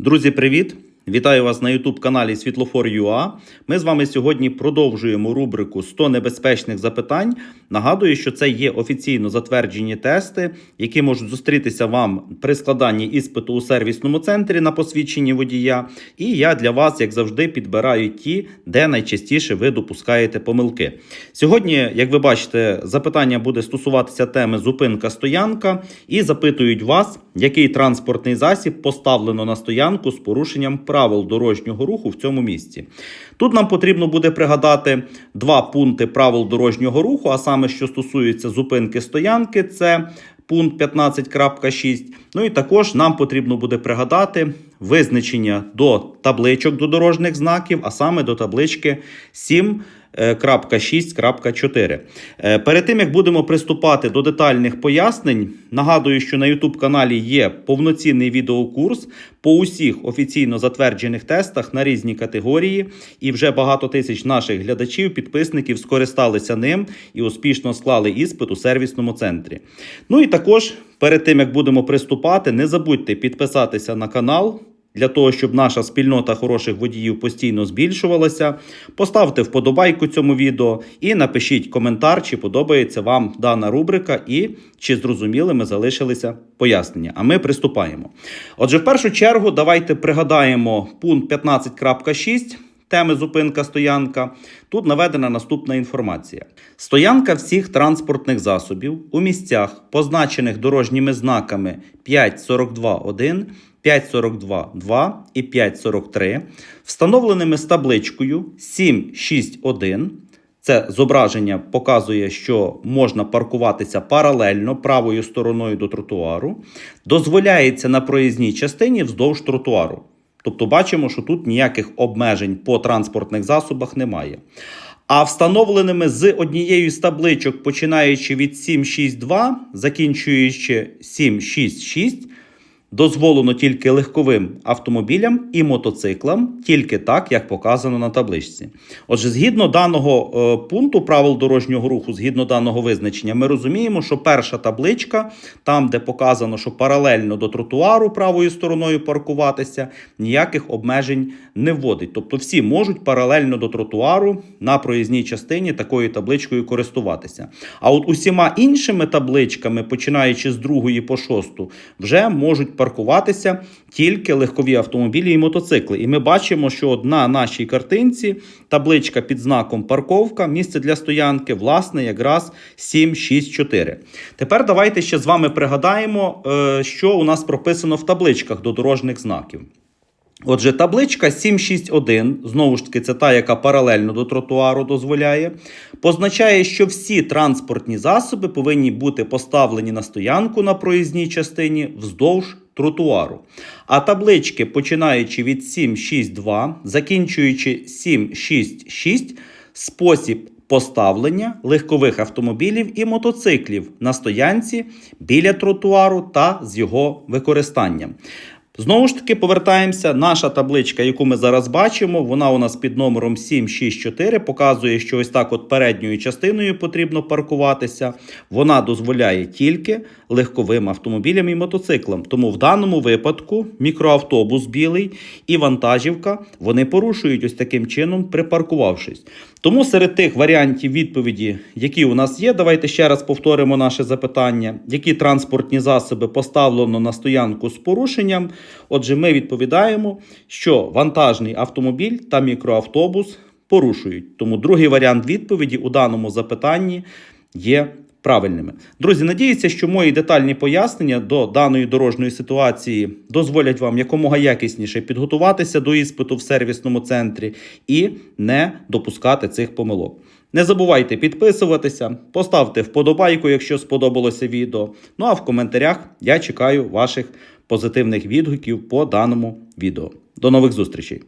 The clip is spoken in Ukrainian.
Друзі, привіт! Вітаю вас на youtube каналі Світлофор.ua. Ми з вами сьогодні продовжуємо рубрику 100 небезпечних запитань. Нагадую, що це є офіційно затверджені тести, які можуть зустрітися вам при складанні іспиту у сервісному центрі на посвідченні водія. І я для вас, як завжди, підбираю ті, де найчастіше ви допускаєте помилки. Сьогодні, як ви бачите, запитання буде стосуватися теми зупинка стоянка і запитують вас, який транспортний засіб поставлено на стоянку з порушенням правил дорожнього руху в цьому місці. Тут нам потрібно буде пригадати два пункти правил дорожнього руху, а саме що стосується зупинки стоянки, це пункт 15.6. Ну і також нам потрібно буде пригадати визначення до табличок до дорожніх знаків, а саме до таблички 7. 6.4. Е, Перед тим як будемо приступати до детальних пояснень, нагадую, що на YouTube каналі є повноцінний відеокурс по усіх офіційно затверджених тестах на різні категорії, і вже багато тисяч наших глядачів, підписників скористалися ним і успішно склали іспит у сервісному центрі. Ну і також перед тим як будемо приступати, не забудьте підписатися на канал. Для того, щоб наша спільнота хороших водіїв постійно збільшувалася, поставте вподобайку цьому відео і напишіть коментар, чи подобається вам дана рубрика і чи зрозумілими залишилися пояснення. А ми приступаємо. Отже, в першу чергу, давайте пригадаємо пункт 15.6. Теми зупинка стоянка. Тут наведена наступна інформація: стоянка всіх транспортних засобів у місцях, позначених дорожніми знаками 5.42.1, 5.42.2 і 5.43, встановленими з табличкою 7.6.1. Це зображення показує, що можна паркуватися паралельно правою стороною до тротуару. Дозволяється на проїзній частині вздовж тротуару. Тобто бачимо, що тут ніяких обмежень по транспортних засобах немає. А встановленими з однією з табличок, починаючи від 7.6.2, закінчуючи 7.6.6, дозволено тільки легковим автомобілям і мотоциклам, тільки так, як показано на табличці. Отже, згідно даного е, пункту правил дорожнього руху, згідно даного визначення, ми розуміємо, що перша табличка, там, де показано, що паралельно до тротуару правою стороною паркуватися, ніяких обмежень не вводить. Тобто всі можуть паралельно до тротуару на проїзній частині такою табличкою користуватися. А от усіма іншими табличками, починаючи з другої по шосту, вже можуть паркуватися тільки легкові автомобілі і мотоцикли. І ми бачимо, що на нашій картинці табличка під знаком парковка, місце для стоянки, власне, якраз 764. Тепер давайте ще з вами пригадаємо, е, що у нас прописано в табличках до дорожніх знаків. Отже, табличка 761, знову ж таки, це та, яка паралельно до тротуару дозволяє, позначає, що всі транспортні засоби повинні бути поставлені на стоянку на проїзній частині вздовж тротуару. А таблички, починаючи від 762, закінчуючи 766, спосіб поставлення легкових автомобілів і мотоциклів на стоянці біля тротуару та з його використанням. Знову ж таки, повертаємося. Наша табличка, яку ми зараз бачимо, вона у нас під номером 764, показує, що ось так от передньою частиною потрібно паркуватися. Вона дозволяє тільки легковим автомобілям і мотоциклам. Тому в даному випадку мікроавтобус білий і вантажівка вони порушують ось таким чином, припаркувавшись. Тому серед тих варіантів відповіді, які у нас є, давайте ще раз повторимо наше запитання: які транспортні засоби поставлено на стоянку з порушенням. Отже, ми відповідаємо, що вантажний автомобіль та мікроавтобус порушують. Тому другий варіант відповіді у даному запитанні є правильними. Друзі, надіюся, що мої детальні пояснення до даної дорожньої ситуації дозволять вам якомога якісніше підготуватися до іспиту в сервісному центрі і не допускати цих помилок. Не забувайте підписуватися, поставте вподобайку, якщо сподобалося відео. Ну а в коментарях я чекаю ваших позитивних відгуків по даному відео. До нових зустрічей!